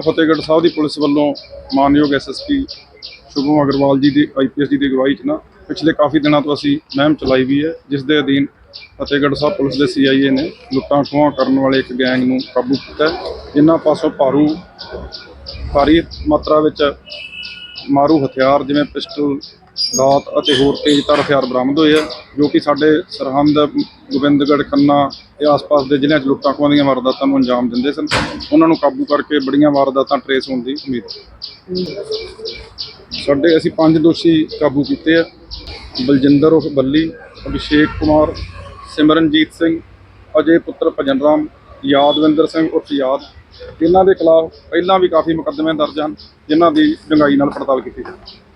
ਫਤਿਹਗੜ੍ਹ ਸਾਹਿਬ ਦੀ police ਵੱਲੋਂ ਮਾਨਯੋਗ SSP Shubham Agarwal ਜੀ ਦੀ ਆਈਪੀਐਸ ਜੀ ਦੀ ਅਗਵਾਈ 'ਚ ਨਾ ਪਿਛਲੇ ਕਾਫੀ ਦਿਨਾਂ ਤੋਂ ਅਸੀਂ ਮਹਿਮ ਚਲਾਈ ਵੀ ਹੈ ਜਿਸ ਦੇ ਅਧੀਨ ਫਤਿਹਗੜ੍ਹ ਸਾਹਿਬ ਪੁਲਿਸ ਦੇ ਸੀਆਈਏ ਨੇ ਲੁੱਟਾਂ ਖੋਹਾਂ ਕਰਨ ਵਾਲੇ ਇੱਕ ਗੈਂਗ ਨੂੰ ਕਾਬੂ ਕੀਤਾ ਹੈ, ਜਿਨ੍ਹਾਂ ਪਾਸੋਂ ਭਾਰੂ ਭਾਰੀ ਮਾਤਰਾ ਵਿੱਚ ਮਾਰੂ ਹਥਿਆਰ ਜਿਵੇਂ ਪਿਸਟਲ, ਦਾਤ ਅਤੇ ਹੋਰ ਤੇਜ਼ਧਾਰ ਹਥਿਆਰ ਬਰਾਮਦ ਹੋਏ ਆ, ਜੋ ਕਿ ਸਾਡੇ ਸਰਹੰਦ, ਗੋਬਿੰਦਗੜ੍ਹ, ਖੰਨਾ ਤੇ ਆਸ-ਪਾਸ ਦੇ ਜ਼ਿਲ੍ਹਿਆਂ 'ਚ ਲੁੱਟਾਂ ਖੋਹਾਂ ਦੀਆਂ ਵਾਰਦਾਤਾਂ ਨੂੰ ਅੰਜਾਮ ਦਿੰਦੇ ਸਨ। ਉਹਨਾਂ ਨੂੰ ਕਾਬੂ ਕਰਕੇ ਬੜੀਆਂ ਵਾਰਦਾਤਾਂ ਟਰੇਸ ਹੋਣ ਦੀ ਉਮੀਦ ਸਾਡੇ ਅਸੀਂ ਪੰਜ ਦੋਸ਼ੀ ਕਾਬੂ ਕੀਤੇ ਆ, ਬਲਜਿੰਦਰ ਉਰਫ ਬੱਲੀ, ਅਭਿਸ਼ੇਕ ਕੁਮਾਰ, ਸਿਮਰਨਜੀਤ ਸਿੰਘ, ਅਜੇ ਪੁੱਤਰ ਭਜਨ ਰਾਮ, ਯਾਦਵਿੰਦਰ ਸਿੰਘ ਉਰਫ ਯਾਦ ਇਹਨਾਂ ਦੇ ਖਿਲਾਫ ਪਹਿਲਾਂ ਵੀ ਕਾਫੀ ਮੁਕੱਦਮੇ ਦਰਜ ਹਨ, ਜਿਨ੍ਹਾਂ ਦੀ ਡੂੰਘਾਈ ਨਾਲ ਪੜਤਾਲ ਕੀਤੀ ਜਾਵੇ।